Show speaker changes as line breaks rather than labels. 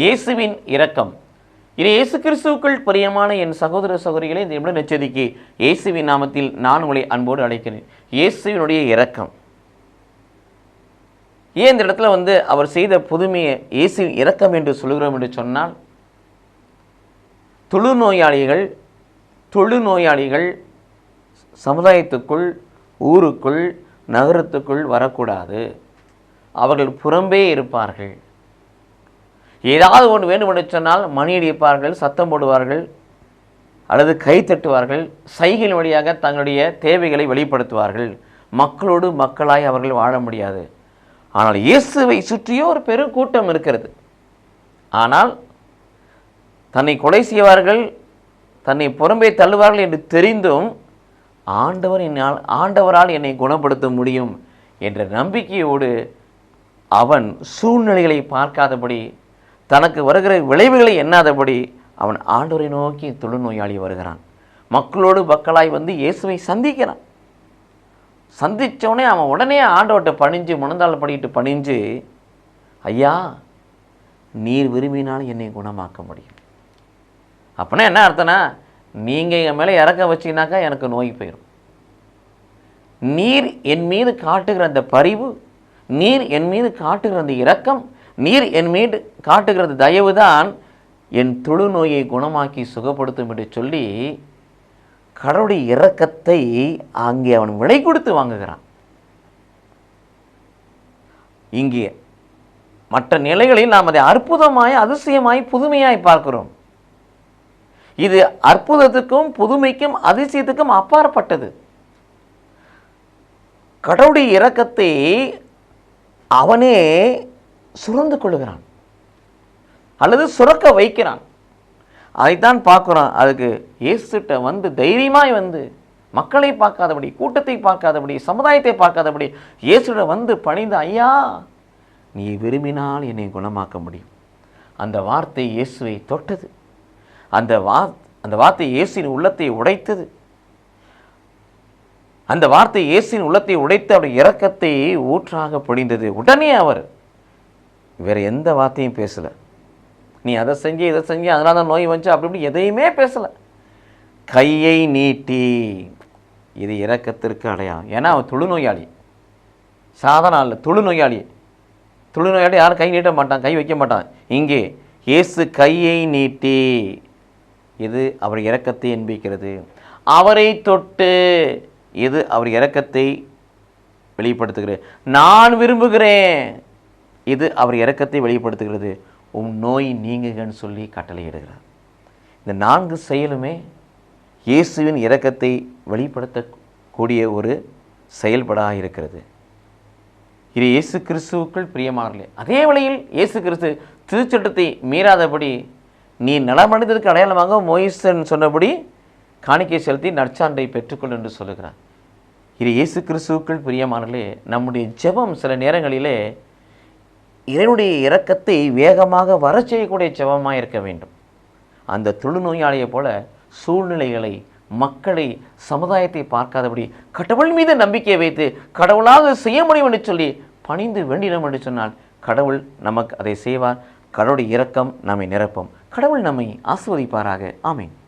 இயேசுவின் இரக்கம். இது இயேசு கிறிஸ்துவுக்குள் பிரியமான என் சகோதர சகோதரிகளை இந்த எப்படி நச்சதிக்கு இயேசுவின் நாமத்தில் நான் உங்களை அன்போடு அழைக்கிறேன். இயேசுவினுடைய இரக்கம். ஏன் இந்த இடத்துல வந்து அவர் செய்த புதுமையை இயேசுவின் இரக்கம் என்று சொல்கிறோம் என்று சொன்னால் தொழுநோயாளிகள் தொழுநோயாளிகள் சமுதாயத்துக்குள் ஊருக்குள் நகரத்துக்குள் வரக்கூடாது. அவர்கள் புறம்பே இருப்பார்கள். ஏதாவது ஒன்று வேண்டும் என்று சொன்னால் மணி அடிப்பார்கள் சத்தம் போடுவார்கள் அல்லது கை தட்டுவார்கள் சைகையின் வழியாக தங்களுடைய தேவைகளை வெளிப்படுத்துவார்கள். மக்களோடு மக்களாய் அவர்கள் வாழ முடியாது. ஆனால் இயேசுவை சுற்றியோ ஒரு பெரும் கூட்டம் இருக்கிறது. ஆனால் தன்னை கொலை செய்வார்கள் தன்னை புறம்பே தள்ளுவார்கள் என்று தெரிந்தும் ஆண்டவர் என்னால் ஆண்டவரால் என்னை குணப்படுத்த முடியும் என்ற நம்பிக்கையோடு அவன் சூழ்நிலைகளை பார்க்காதபடி தனக்கு வருகிற விளைவுகளை எண்ணாதபடி அவன் ஆண்டோரை நோக்கி தொழுநோயாளி வருகிறான். மக்களோடு மக்களாய் வந்து இயேசுவை சந்திக்கிறான். சந்தித்தவனே அவன் உடனே ஆண்டவர்கிட்ட பணிஞ்சு முனந்தாள் படிக்கிட்டு பணிஞ்சு ஐயா நீர் விரும்பினால் என்னை குணமாக்க முடியும். அப்படின்னா என்ன அர்த்தம்னா நீங்கள் என் மேலே இறக்க வச்சீங்கனாக்கா எனக்கு நோய் போயிடும் நீர் என் மீது காட்டுகிற அந்த பரிவு நீர் என் மீது காட்டுகிற அந்த இரக்கம் நீர் என் மீது காட்டுகிறது தயவுதான் தயவு தான் என் தொழுநோயை குணமாக்கி சுகப்படுத்தும் என்று சொல்லி கடவுளுடைய இரக்கத்தை அங்கே அவன் விலை கொடுத்து வாங்குகிறான். இங்கே மற்ற நிலைகளில் நாம் அதை அற்புதமாய் அதிசயமாய் புதுமையாய் பார்க்கிறோம். இது அற்புதத்துக்கும் புதுமைக்கும் அதிசயத்துக்கும் அப்பாற்பட்டது. கடவுளுடைய இரக்கத்தை அவனே சுரந்து கொள்கிறான் அல்லது சுரக்க வைக்கிறான். அதைத்தான் பார்க்குறோம். அதுக்கு இயேசுகிட்ட வந்து தைரியமாய் வந்து மக்களை பார்க்காதபடி கூட்டத்தை பார்க்காதபடி சமுதாயத்தை பார்க்காதபடி இயேசுட வந்து பணிந்த ஐயா நீ விரும்பினால் என்னை குணமாக்க முடியும். அந்த வார்த்தை இயேசுவை தொட்டது. அந்த வா அந்த வார்த்தை இயேசுவின் உள்ளத்தை உடைத்தது. அந்த வார்த்தை இயேசுவின் உள்ளத்தை உடைத்து அவருடைய இறக்கத்தை ஊற்றாக பொழிந்தது. உடனே அவர் வேறு எந்த வார்த்தையும் பேசலை. நீ அதை செஞ்சு இதை செஞ்சு அதனால தான் நோய் வந்துச்சு அப்படி இப்படி எதையுமே பேசலை. கையை நீட்டி இது இறக்கத்திற்கு அடையாளம். ஏன்னா அவன் தொழுநோயாளி. சாதாரண இல்லை தொழுநோயாளி. தொழுநோயாளி யாரும் கை நீட்ட மாட்டான் கை வைக்க மாட்டான். இங்கே இயேசு கையை நீட்டி இது அவர் இறக்கத்தை என்பிக்கிறது. அவரை தொட்டு இது அவர் இறக்கத்தை வெளிப்படுத்துகிறது. நான் விரும்புகிறேன். இது அவர் இறக்கத்தை வெளிப்படுத்துகிறது. உன் நோய் நீங்குகன்னு சொல்லி கட்டளையிடுகிறார். இந்த நான்கு செயலுமே இயேசுவின் இரக்கத்தை வெளிப்படுத்தக்கூடிய ஒரு செயல்படாக இருக்கிறது. இது இயேசு கிறிஸ்துவுக்குள் பிரியமானலே அதே வழியில் இயேசு கிறிஸ்து திருச்சட்டத்தை மீறாதபடி நீ நலமடைந்ததற்கு அடையாளமாக மோயிசன் சொன்னபடி காணிக்கை செலுத்தி நற்சான்றை பெற்றுக்கொள் என்று சொல்லுகிறார். இது இயேசு கிறிஸ்துவுக்குள் பிரியமானலே நம்முடைய ஜெபம் சில நேரங்களிலே இறைவனுடைய இரக்கத்தை வேகமாக வர செய்யக்கூடிய ஜெபமாக இருக்க வேண்டும். அந்த தொழுநோயாளியைப் போல சூழ்நிலைகளை மக்களை சமுதாயத்தை பார்க்காதபடி கடவுள் மீது நம்பிக்கை வைத்து கடவுளாக செய்ய முடியும் என்று சொல்லி பணிந்து வேண்டினோம் என்று சொன்னால் கடவுள் நமக்கு அதை செய்வார். கடவுளுடைய இரக்கம் நம்மை நிரப்பும். கடவுள் நம்மை ஆசிர்வதிப்பாராக. ஆமீன்.